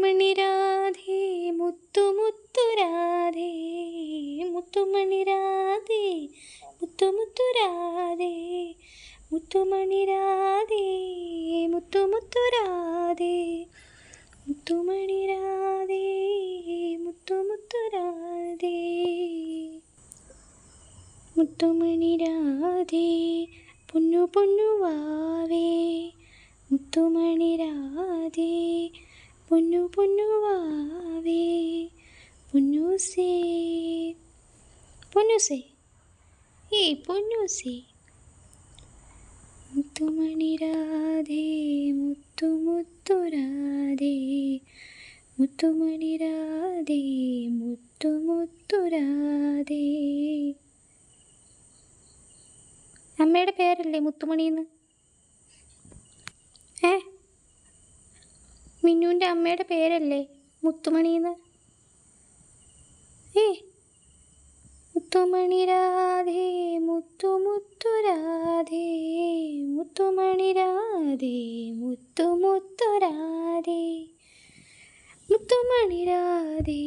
മുത്തുമണി രാധേ മുത്തു മുത്തു രാധേ മുത്തുമണി രാധേ മുത്തു മുത്തു രാധേ മുത്തുമണി രാധേ മുത്തു മുത്തു രാധേ മുത്തുമണി രാധേ മുത്തു മുത്തു രാധേ. മുത്തുമണി രാധേ പൊന്നു പൊന്നു വാവേ മുത്തുമണി രാധേ പൊന്നു പൊന്നു വാവേ പൊന്നൂസേ പൊന്നൂസേ ഏയ് പൊന്നൂസേ മുത്തുമണി രാധേ മുത്തു മുത്തു രാധേ മുത്തുമണി രാധേ മുത്തു മുത്തു രാധേ. അമ്മയുടെ പേരല്ലേ മുത്തുമണിന്ന്? ഏ? മിന്നുവിന്റെ അമ്മയുടെ പേരല്ലേ? മുത്തുമണിന്ന്. ഏ മുത്തുമണി രാധേ മുത്തു മുത്തു രാധേ മുത്തുമണി രാധേ മുത്തു മുത്തു രാധേ മുത്തുമണി രാധേ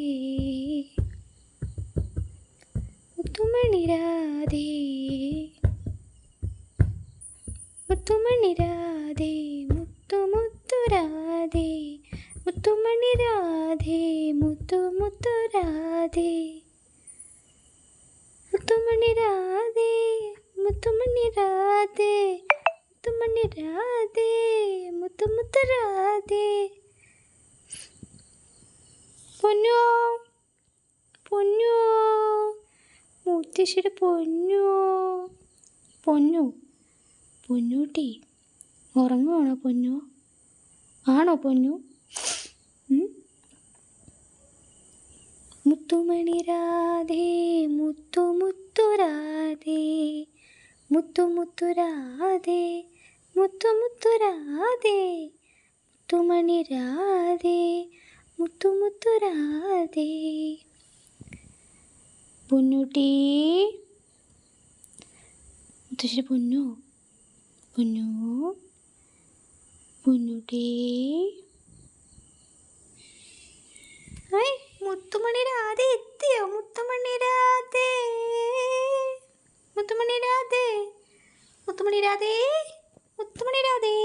മുത്തുമണി രാധേ മുത്തുമണി രാധേ മുത്തു മുത്തു രാധേ മുത്തുമണി രാധേ മുത്തു മുത്തു രാധേ. മുത്തുമണി രാധേ മുത്തുമണി രാധേ മുത്തുമണി രാധേ മുത്തു മുത്തു രാധേ. പൊന്നോ പൊന്നോ മുത്തശ്ശിയുടെ പൊന്നോ പൊന്നു പൊന്നൂട്ടി ഉറങ്ങുവാണോ പൊന്നു? ആണോ പൊന്നു? മുത്തുമണി രാധേ മുത്തു മുത്തു രാധേ മുത്തു മുത്തു രാധേ മുത്തു മുത്തു രാധേ മുത്തുമണി രാധേ മുത്തു മുത്തു രാധേ. പൊന്നുട്ടി മുത്തശ്ശി പൊന്നു? പൊന്നു? പൊന്നൂട്ടി ഹായ് മുത്തുമണി രാധ എത്തിയോ? മുത്തുമണി രാധേ മുത്തുമണി രാധേ മുത്തുമണി രാധേ മുത്തുമണി രാധേ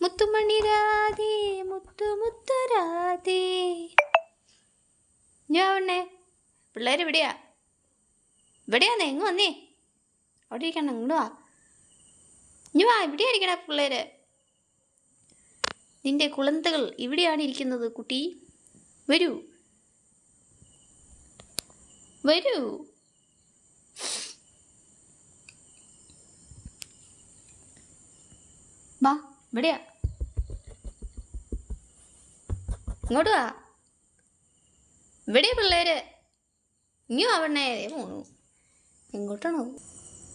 മുത്തുമണി രാധേ മുത്തു മുത്തു രാധേ ഞാൻ വണ്ണേ പിള്ളേർ ഇവിടെയാ. ഇവിടെയാന്നേ എങ്ങ് വന്നേ. അവിടെ ഇരിക്കണം ഇങ്ങോട്ട് ഇനി വാ ഇവിടെ ഇരിക്കണ പിള്ളേര്. നിന്റെ കുളന്തകൾ ഇവിടെയാണ് ഇരിക്കുന്നത് കുട്ടി. വരൂ. വരൂ. വാ ഇവിടെയാ. ഇങ്ങോട്ട് വാ. ഇവിടെയാ പിള്ളേര്. ഇനിയും അവണ്ണേ പോണു എങ്ങോട്ടാണോ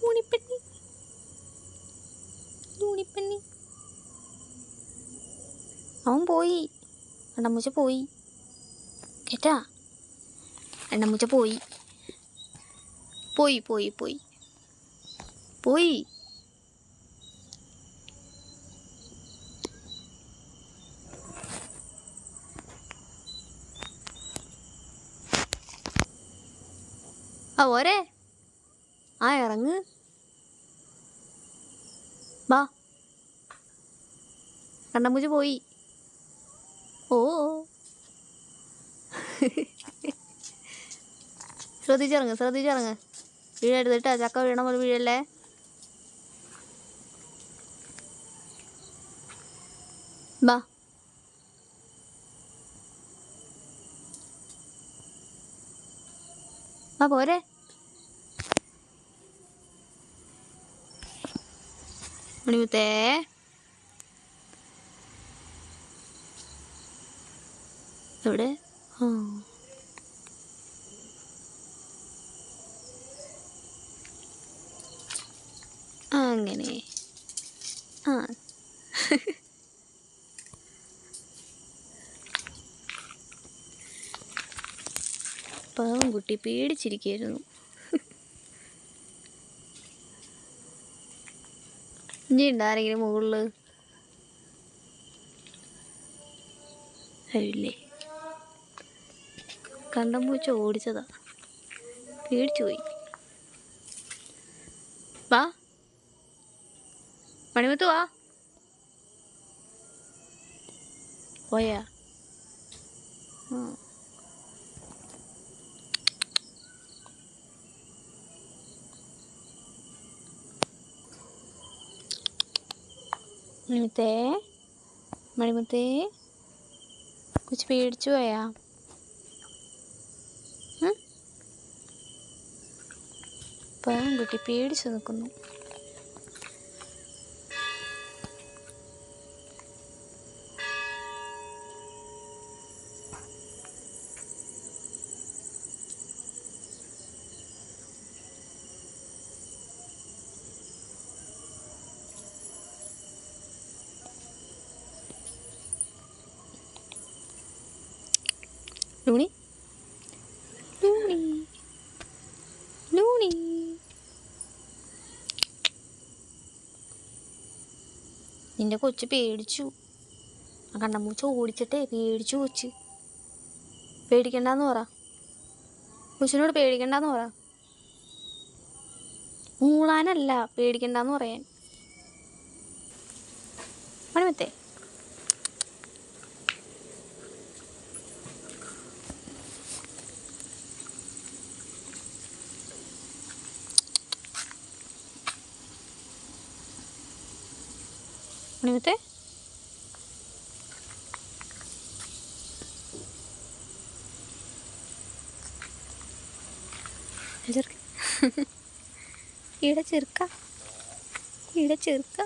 ഊണിപ്പണ്ണി ഊണിപ്പണ്ണി അവൻ പോയി. എണ്ണമ്മൂച്ച പോയി. കേട്ടാ? എണ്ണമ്മൂച്ച പോയി. പോയി പോയി പോയി. പോയി. ആ ഓരേ ആ ഇറങ്ങ് വാ കണ്ണമ്പൂച്ച പോയി. ഓ ശ്രദ്ധിച്ചിറങ്ങ് ശ്രദ്ധിച്ചിറങ്ങ്. വീഴരുത് കേട്ടോ ചക്ക വീണ പോലെ വീഴല്ലേ? ബാ ബാ പോരെ. മണിമുത്തേ. എവിടെ അങ്ങനെ. ആ. പാവം കുട്ടി പേടിച്ചിരിക്കുകയായിരുന്നു ഇനി ഉണ്ടാരെങ്കിലും മുകളിൽ കഴിയില്ലേ കണ്ടം പൂച്ച ഓടിച്ചതാ. പേടിച്ചു പോയി. വാ. മണിമുത്ത് വാ. പോയാ. മണിമുത്തേ. മണിമുത്തേ. കുച്ച് പേടിച്ചു പോയാ. പാവം കുട്ടി പേടിച്ചു നിൽക്കുന്നു. ലൂണി ലൂണി നിന്റെ കൊച്ചു പേടിച്ചു. ആ കണ്ണമ്മൂച്ച ഓടിച്ചിട്ടേ പേടിച്ചു കൊച്ച്. പേടിക്കണ്ടെന്ന് പറ. കൊച്ചിനോട് പേടിക്കണ്ടെന്ന് പറ. മൂളാനല്ല പേടിക്കണ്ടെന്ന് പറയാൻ. മണിമത്തേ. മണിമത്തേ ചെറുക്ക ഇവിടെ ചെറുക്ക. ഇവിടെ ചെറുക്ക.